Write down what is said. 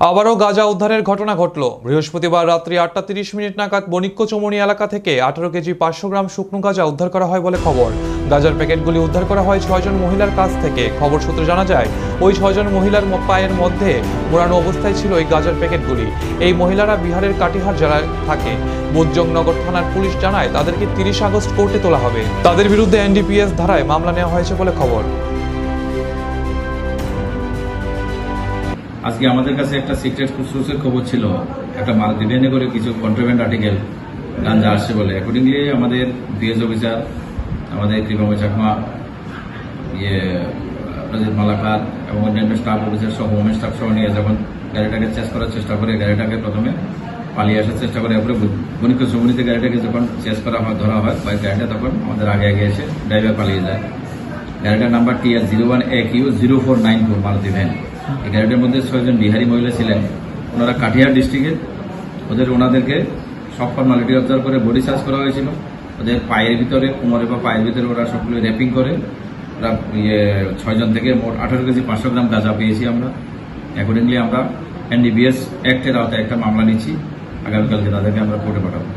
আবারও গাঁজা উদ্ধারের ঘটনা ঘটল। বৃহস্পতিবার রাত্রি আটটা তিরিশ মিনিট নাগাদ বণিক্য চৌমনি এলাকা থেকে আঠারো কেজি পাঁচশো গ্রাম শুকনো গাঁজা উদ্ধার করা হয় বলে খবর। গাঁজার প্যাকেটগুলি উদ্ধার করা হয় ছয়জন মহিলার কাছ থেকে। খবর সূত্রে জানা যায়, ওই ছয়জন মহিলার পায়ের মধ্যে মোড়ানো অবস্থায় ছিল এই গাঁজার প্যাকেটগুলি। এই মহিলারা বিহারের কাটিহার জেলায় থাকে। বুজজংনগর থানার পুলিশ জানায়, তাদেরকে তিরিশ আগস্ট কোর্টে তোলা হবে। তাদের বিরুদ্ধে এনডিপিএস ধারায় মামলা নেওয়া হয়েছে বলে খবর। আজকে আমাদের কাছে একটা সিক্রেট সোর্সের খবর ছিল। একটা মাল ডিভেনে করে কিছু কন্ট্রোভেন্ট আর্টিকেল গাঞ্জা আসছে বলে। অ্যাকর্ডিংলি আমাদের বিএস অফিসার আমাদের কৃপাময় চাকমা ইয়ে প্রজিত মালাকার এবং অন্যান্য স্টাফ অফিসার সহ হোম স্টাফ সহ নিয়ে যখন গাড়িটাকে চেস করার চেষ্টা করে, গাড়িটাকে প্রথমে পালিয়ে আসার চেষ্টা করে, এরপরে বণিক চৌমনিতে গাড়িটাকে যখন চেস করা হয়, ধরা হয় গাড়িটা তখন আমাদের আগে আগে এসে ড্রাইভার পালিয়ে যায়। গাড়িটার number T R zero one এক U zero four nine four Maruti van. এই গাড়িটার মধ্যে ছয়জন বিহারি মহিলা ছিলেন। ওনারা কাঠিয়ার ডিস্ট্রিক্টের ওদের ওনাদেরকে সব ফর্মালিটি অবজার্ভ করে বডি সার্চ করা হয়েছিল। ওদের পায়ের ভিতরে, কোমরে বা পায়ের ভিতরে ওরা সবগুলো র্যাপিং করে। ওরা ইয়ে ছয়জন থেকে মোট আঠারো কেজি পাঁচশো গ্রাম গাঁজা পেয়েছি আমরা। অ্যাকর্ডিংলি আমরা এনডিবিএস অ্যাক্টের আওতায় একটা মামলা নিচ্ছি। আগামীকালকে তাদেরকে আমরা কোর্টে পাঠাবো।